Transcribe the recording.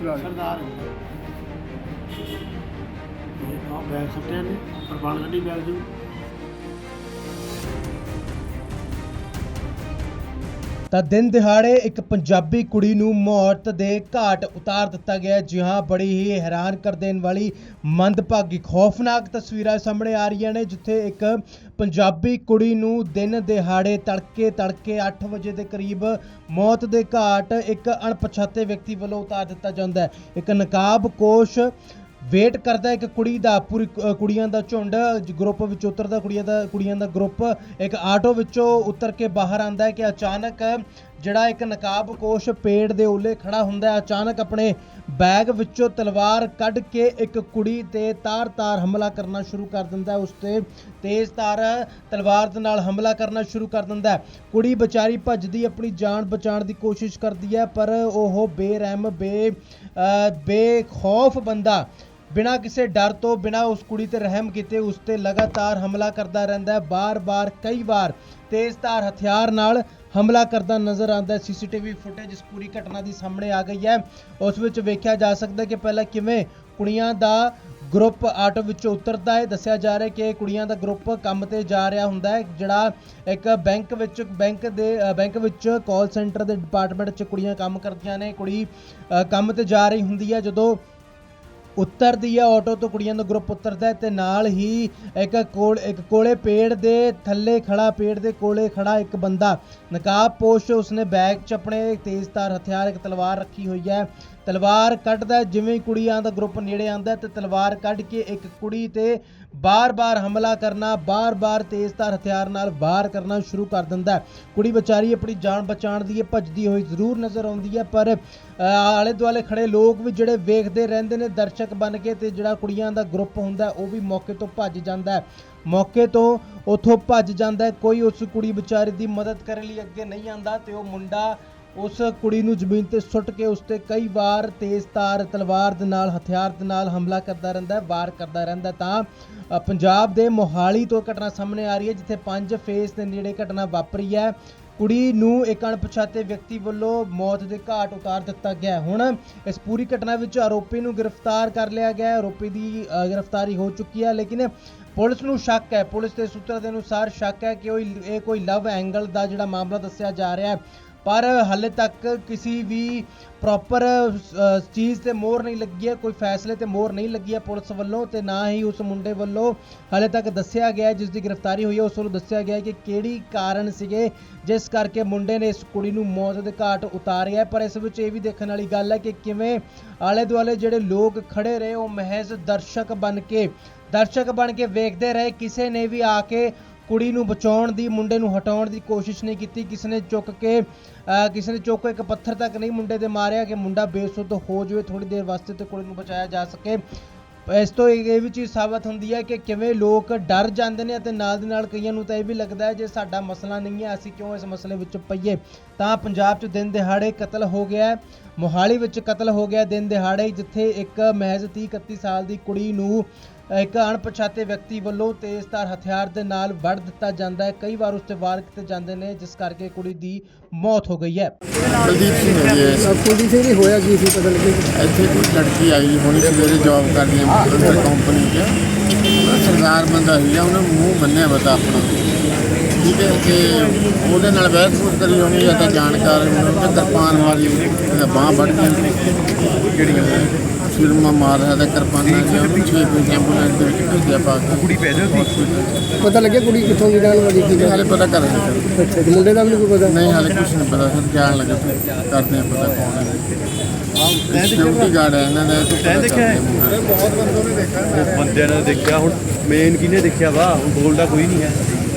ਚਲਾ ਸਰਦਾਰ ਇਹ ਆ ਬੈਗ ਸੱਟਿਆ ਨੇ ਪ੍ਰਬੰਧ ਗੱਡੀ ਬੈਗ ਦੀ ਤਾਂ ਦਿਨ ਦਿਹਾੜੇ ਇੱਕ ਪੰਜਾਬੀ ਕੁੜੀ ਨੂੰ ਮੌਤ ਦੇ ਘਾਟ ਉਤਾਰ ਦਿੱਤਾ ਗਿਆ ਜੀ ਹਾਂ, ਬੜੀ ਹੀ ਹੈਰਾਨ ਕਰ ਦੇਣ ਵਾਲੀ ਮੰਦਭਾਗੀ, ਖੌਫਨਾਕ ਤਸਵੀਰਾਂ ਸਾਹਮਣੇ ਆ ਰਹੀਆਂ ਨੇ, ਜਿੱਥੇ ਇੱਕ ਪੰਜਾਬੀ ਕੁੜੀ ਨੂੰ ਦਿਨ ਦਿਹਾੜੇ ਤੜਕੇ ਤੜਕੇ 8 ਵਜੇ ਦੇ ਕਰੀਬ ਮੌਤ ਦੇ ਘਾਟ ਇੱਕ ਅਣਪਛਾਤੇ ਵਿਅਕਤੀ ਵੱਲੋਂ ਉਤਾਰ ਦਿੱਤਾ ਜਾਂਦਾ ਹੈ। ਇੱਕ ਨਕਾਬਪੋਸ਼ ਵੇਟ ਕਰਦਾ ਇੱਕ ਕੁੜੀ ਦਾ, ਪੂਰੀ ਕੁੜੀਆਂ ਦਾ ਝੁੰਡ ਗਰੁੱਪ ਵਿੱਚ ਉਤਰਦਾ ਕੁੜੀਆਂ ਦਾ ਕੁੜੀਆਂ ਦਾ ਗਰੁੱਪ ਇੱਕ ਆਟੋ ਵਿੱਚੋਂ ਉਤਰ ਕੇ ਬਾਹਰ ਆਂਦਾ ਹੈ ਕਿ ਅਚਾਨਕ ਜਿਹੜਾ ਇੱਕ ਨਕਾਬਪੋਸ਼ ਪੇੜ ਦੇ ਉੱਲੇ ਖੜਾ ਹੁੰਦਾ ਹੈ, ਅਚਾਨਕ ਆਪਣੇ ਬੈਗ ਵਿੱਚੋਂ ਤਲਵਾਰ ਕੱਢ ਕੇ ਇੱਕ ਕੁੜੀ ਤੇ ਤਾਰ-ਤਾਰ ਹਮਲਾ ਕਰਨਾ ਸ਼ੁਰੂ ਕਰ ਦਿੰਦਾ ਹੈ, ਉਸ ਤੇ ਤੇਜ਼-ਤਾਰ ਤਲਵਾਰ ਦੇ ਨਾਲ ਹਮਲਾ ਕਰਨਾ ਸ਼ੁਰੂ ਕਰ ਦਿੰਦਾ ਹੈ। ਕੁੜੀ ਵਿਚਾਰੀ ਭੱਜਦੀ, ਆਪਣੀ ਜਾਨ ਬਚਾਉਣ ਦੀ ਕੋਸ਼ਿਸ਼ ਕਰਦੀ ਹੈ, ਪਰ ਉਹ ਬੇਰਹਿਮ, ਬੇ ਬੇਖੌਫ ਬੰਦਾ ਬਿਨਾਂ ਕਿਸੇ ਡਰ ਤੋਂ, ਬਿਨਾਂ ਉਸ ਕੁੜੀ ਤੇ ਰਹਿਮ ਕੀਤੇ, ਉਸ ਤੇ ਲਗਾਤਾਰ ਹਮਲਾ ਕਰਦਾ ਰਹਿੰਦਾ ਹੈ। ਬਾਰ-ਬਾਰ, ਕਈ ਵਾਰ ਤੇਜ਼ਧਾਰ ਹਥਿਆਰ ਨਾਲ ਹਮਲਾ ਕਰਦਾ ਨਜ਼ਰ ਆਉਂਦਾ ਹੈ। ਸੀਸੀਟੀਵੀ ਫੁਟੇਜ ਇਸ ਪੂਰੀ ਘਟਨਾ ਦੀ ਸਾਹਮਣੇ ਆ ਗਈ ਹੈ। ਉਸ ਵਿੱਚ ਵੇਖਿਆ ਜਾ ਸਕਦਾ ਕਿ ਪਹਿਲਾਂ ਕਿਵੇਂ ਕੁੜੀਆਂ ਦਾ ਗਰੁੱਪ ਆਟੋ ਵਿੱਚੋਂ ਉਤਰਦਾ ਹੈ। ਦੱਸਿਆ ਜਾ ਰਿਹਾ ਕਿ ਕੁੜੀਆਂ ਦਾ ਗਰੁੱਪ ਕੰਮ ਤੇ ਜਾ ਰਿਹਾ ਹੁੰਦਾ ਹੈ, ਜਿਹੜਾ ਇੱਕ ਬੈਂਕ ਵਿੱਚ, ਬੈਂਕ ਦੇ ਬੈਂਕ ਵਿੱਚ ਕਾਲ ਸੈਂਟਰ ਦੇ ਡਿਪਾਰਟਮੈਂਟ 'ਚ ਕੁੜੀਆਂ ਕੰਮ ਕਰਦੀਆਂ ਨੇ। ਕੁੜੀ ਕੰਮ ਤੇ ਜਾ ਰਹੀ ਹੁੰਦੀ ਹੈ। ਜਦੋਂ ਉਤਰਦੀ ਹੈ ਆਟੋ ਤੋਂ ਕੁੜੀਆਂ ਦਾ ਗਰੁੱਪ ਉਤਰਦਾ ਹੈ ਤੇ ਨਾਲ ਹੀ ਇੱਕ ਕੋਲ ਇੱਕ ਕੋਲੇ ਪੇੜ ਦੇ ਥੱਲੇ ਖੜਾ, ਪੇੜ ਦੇ ਕੋਲੇ ਖੜਾ ਇੱਕ ਬੰਦਾ। ਨਕਾਬ ਪੋਸ਼ ਉਸਨੇ ਬੈਗ 'ਚ ਆਪਣੇ ਤੇਜ਼ਧਾਰ ਹਥਿਆਰ ਇੱਕ ਤਲਵਾਰ ਰੱਖੀ ਹੋਈ ਹੈ। ਤਲਵਾਰ ਕੱਢਦਾ ਜਿਵੇਂ ਕੁੜੀਆਂ ਦਾ ਗਰੁੱਪ ਨੇੜੇ ਆਉਂਦਾ ਹੈ, ਤੇ ਤਲਵਾਰ ਕੱਢ ਕੇ ਇੱਕ ਕੁੜੀ ਤੇ ਬਾਰ-ਬਾਰ ਹਮਲਾ ਕਰਨਾ, ਬਾਰ-ਬਾਰ ਤੇਜ਼ਧਾਰ ਹਥਿਆਰ ਨਾਲ ਵਾਰ ਕਰਨਾ ਸ਼ੁਰੂ ਕਰ ਦਿੰਦਾ ਕੁੜੀ ਵਿਚਾਰੀ ਆਪਣੀ ਜਾਨ ਬਚਾਉਣ ਦੀ ਇਹ ਭੱਜਦੀ ਹੋਈ ਜ਼ਰੂਰ ਨਜ਼ਰ ਆਉਂਦੀ ਹੈ, ਪਰ ਆਲੇ ਦੁਆਲੇ ਖੜੇ ਲੋਕ ਵੀ ਜਿਹੜੇ ਵੇਖਦੇ ਰਹਿੰਦੇ ਨੇ, ਦਰਸ਼ਕ ਬਣ ਕੇ ਤੇ ਜਿਹੜਾ ਕੁੜੀਆਂ ਦਾ ਗਰੁੱਪ ਹੁੰਦਾ ਉਹ ਵੀ ਮੌਕੇ ਤੋਂ ਭੱਜ ਜਾਂਦਾ ਹੈ। ਮੌਕੇ ਤੋਂ ਉਥੋਂ ਭੱਜ ਜਾਂਦਾ ਕੋਈ ਉਸ ਕੁੜੀ ਵਿਚਾਰੀ ਦੀ ਮਦਦ ਕਰਨ ਲਈ ਅੱਗੇ ਨਹੀਂ ਆਂਦਾ ਤੇ ਉਹ ਮੁੰਡਾ ਉਸ ਕੁੜੀ ਨੂੰ ਜ਼ਮੀਨ ਤੇ ਸੁੱਟ ਕੇ ਉਸ ਤੇ ਕਈ ਵਾਰ ਤੇਜ਼ਧਾਰ ਤਲਵਾਰ ਦੇ ਨਾਲ, ਹਥਿਆਰ ਦੇ ਨਾਲ ਹਮਲਾ ਕਰਦਾ ਰਹਿੰਦਾ ਹੈ, ਵਾਰ ਕਰਦਾ ਰਹਿੰਦਾ ਤਾਂ ਪੰਜਾਬ ਦੇ ਮੋਹਾਲੀ ਤੋਂ ਘਟਨਾ ਸਾਹਮਣੇ ਆ ਰਹੀ ਹੈ, ਜਿੱਥੇ ਪੰਜ ਫੇਸ ਦੇ ਨੇੜੇ ਘਟਨਾ ਵਾਪਰੀ ਹੈ। ਕੁੜੀ ਨੂੰ ਇੱਕ ਅਣਪਛਾਤੇ ਵਿਅਕਤੀ ਵੱਲੋਂ ਮੌਤ ਦੇ ਘਾਟ ਉਤਾਰ ਦਿੱਤਾ ਗਿਆ ਹੁਣ ਇਸ ਪੂਰੀ ਘਟਨਾ ਵਿੱਚ ਆਰੋਪੀ ਨੂੰ ਗ੍ਰਿਫਤਾਰ ਕਰ ਲਿਆ ਗਿਆ ਹੈ। ਆਰੋਪੀ ਦੀ ਗ੍ਰਿਫਤਾਰੀ ਹੋ ਚੁੱਕੀ ਹੈ, ਲੇਕਿਨ ਪੁਲਿਸ ਨੂੰ ਸ਼ੱਕ ਹੈ। ਪੁਲਿਸ ਦੇ ਸੂਤਰਾਂ ਦੇ ਅਨੁਸਾਰ ਸ਼ੱਕ ਹੈ ਕਿ ਉਹ, ਇਹ ਕੋਈ ਲਵ ਐਂਗਲ ਦਾ ਜਿਹੜਾ ਮਾਮਲਾ ਦੱਸਿਆ ਜਾ ਰਿਹਾ ਹੈ ਪਰ ਹਾਲੇ ਤੱਕ ਕਿਸੇ ਵੀ ਪ੍ਰੋਪਰ ਚੀਜ਼ ਤੇ ਮੋਹਰ ਨਹੀਂ ਲੱਗੀ ਹੈ, ਕੋਈ ਫੈਸਲੇ ਤੇ ਮੋਹਰ ਨਹੀਂ ਲੱਗੀ ਹੈ ਪੁਲਿਸ ਵੱਲੋਂ ਤੇ ਨਾ ਹੀ ਉਸ ਮੁੰਡੇ ਵੱਲੋਂ ਹਾਲੇ ਤੱਕ ਦੱਸਿਆ ਗਿਆ ਜਿਸ ਦੀ ਗ੍ਰਿਫਤਾਰੀ ਹੋਈ ਹੈ, ਉਸ ਵੱਲੋਂ ਦੱਸਿਆ ਗਿਆ ਕਿ ਕਿਹੜੀ ਕਾਰਨ ਸੀਗੇ, ਜਿਸ ਕਰਕੇ ਮੁੰਡੇ ਨੇ ਇਸ ਕੁੜੀ ਨੂੰ ਮੌਤ ਦੇ ਘਾਟ ਉਤਾਰਿਆ ਪਰ ਇਸ ਵਿੱਚ ਇਹ ਵੀ ਦੇਖਣ ਵਾਲੀ ਗੱਲ ਹੈ ਕਿ ਕਿਵੇਂ ਆਲੇ ਦੁਆਲੇ ਜਿਹੜੇ ਲੋਕ ਖੜੇ ਰਹੇ, ਉਹ ਮਹਿਜ਼ ਦਰਸ਼ਕ ਬਣ ਕੇ, ਦਰਸ਼ਕ ਬਣ ਕੇ ਵੇਖਦੇ ਰਹੇ, ਕਿਸੇ ਨੇ ਵੀ ਆ ਕੇ ਕੁੜੀ ਨੂੰ ਬਚਾਉਣ ਦੀ, ਮੁੰਡੇ ਨੂੰ ਹਟਾਉਣ ਦੀ ਕੋਸ਼ਿਸ਼ ਨਹੀਂ ਕੀਤੀ। ਕਿਸੇ ਨੇ ਚੁੱਕ ਕੇ ਕਿਸੇ ਨੇ ਚੁੱਕ ਕੇ ਇੱਕ ਪੱਥਰ ਤੱਕ ਨਹੀਂ ਮੁੰਡੇ ਤੇ ਮਾਰਿਆ ਕਿ ਮੁੰਡਾ ਬੇਸੁੱਧ ਹੋ ਜਾਵੇ ਥੋੜੀ ਦੇਰ ਵਾਸਤੇ ਤੇ ਕੁੜੀ ਨੂੰ ਬਚਾਇਆ ਜਾ ਸਕੇ। ਇਸ ਤੋਂ ਇਹ ਵੀ ਚੀਜ਼ ਸਾਬਤ ਹੁੰਦੀ ਹੈ ਕਿ ਕਿਵੇਂ ਲੋਕ ਡਰ ਜਾਂਦੇ ਨੇ ਅਤੇ ਨਾਲ ਦੀ ਨਾਲ ਕਈਆਂ ਨੂੰ ਤਾਂ ਇਹ ਵੀ ਲੱਗਦਾ ਹੈ, ਜੇ ਸਾਡਾ ਮਸਲਾ ਨਹੀਂ ਹੈ, ਅਸੀਂ ਕਿਉਂ ਇਸ ਮਸਲੇ ਵਿੱਚ ਪਈਏ? ਤਾਂ ਪੰਜਾਬ 'ਚ ਦਿਨ ਦਿਹਾੜੇ ਕਤਲ ਹੋ ਗਿਆ ਮੋਹਾਲੀ ਵਿੱਚ ਕਤਲ ਹੋ ਗਿਆ ਦਿਨ ਦਿਹਾੜੇ, ਜਿੱਥੇ ਇੱਕ ਮਹਿਜ਼ 30 31 ਸਾਲ ਦੀ ਕੁੜੀ ਨੂੰ ਇੱਕ ਅਣਪਛਾਤੇ ਵਿਅਕਤੀ ਵੱਲੋਂ ਤੇਜ਼ਧਾਰ ਹਥਿਆਰ ਦੇ ਨਾਲ ਵੜ ਦਿੱਤਾ ਜਾਂਦਾ ਹੈ। ਕਈ ਵਾਰ ਉਸ ਤੇ ਵਾਰ ਕੀਤੇ ਜਾਂਦੇ ਨੇ ਜਿਸ ਕਰਕੇ ਕੁੜੀ ਦੀ ਮੌਤ ਹੋ ਗਈ ਹੈ। ਕੁਲਦੀਪ ਸਿੰਘ ਹੈ ਜੀ ਇਹ। ਕੁਲਦੀਪ ਸਿੰਘ ਜੀ ਹੋਇਆ ਕੀ ਸੀ ਪਤਾ ਲੱਗੇ ਇੱਥੇ ਕੋਈ ਲੜਕੀ ਆਈ ਹੋਣੀ ਸਵੇਰੇ ਜੌਬ ਕਰਦੀ ਹੈ ਅੰਦਰ ਕੰਪਨੀ 'ਚ। ਉਹਦਾ ਸਰਦਾਰ ਬੰਦਾ ਸੀਗਾ ਉਹਨੇ ਮੂੰਹ ਬੰਨਿਆ ਬਤਾ ਆਪਣਾ। ਠੀਕ ਹੈ ਤੇ ਉਹਦੇ ਨਾਲ ਬਹਿਸ ਬੂਸ ਕਰੀ ਹੋਣੀ ਜਾਂ ਤਾਂ ਜਾਣਕਾਰ ਉਹਨੇ ਤੇ ਕਿਰਪਾਨ ਮਾਰੀ ਉਹਦਾ ਬਾਹ ਵੱਢ ਗਈ ਕਿਹੜੀ ਗੱਲ ਸਿਰ ਮਾ ਮਾਰ ਰਿਹਾ ਤਾਂ ਕਿਰਪਾਨਾਂ ਸੀ ਉਹਨੂੰ ਛੇ ਕੋਈ ਐਂਬੂਲੈਂਸ ਦੇ ਵਿੱਚ ਭੇਜਿਆ ਪਾ ਕੇ। ਕੁੜੀ ਪੈ ਜਾਂਦੀ ਪਤਾ ਲੱਗਿਆ ਕੁੜੀ ਕਿੱਥੋਂ ਦੀ ਰਹਿਣ ਵਾਲੀ ਸੀ? ਹਾਲੇ ਪਤਾ ਕਰ ਰਹੇ ਅੱਛਾ ਜੀ ਮੁੰਡੇ ਦਾ ਵੀ ਨਹੀਂ ਕੋਈ ਪਤਾ? ਨਹੀਂ ਹਾਲੇ ਕੁਝ ਨਹੀਂ ਪਤਾ। ਸਰ ਜਾਣ ਲੱਗਾ ਕਰਦੇ ਆ ਪਤਾ ਕੌਣ ਹੈ। ਸਿਕਿਉਰਿਟੀ ਗਾਰਡ ਹੈ ਇਹਨਾਂ ਦਾ ਤੈਂ ਦੇਖਿਆ ਉਹ ਬੰਦਿਆਂ ਨੇ ਦੇਖਿਆ ਹੁਣ ਮੇਨ ਕਿਹਨੇ ਦੇਖਿਆ ਵਾ? ਹੁਣ ਬੋਲਦਾ ਕੋਈ ਨਹੀਂ ਹੈ।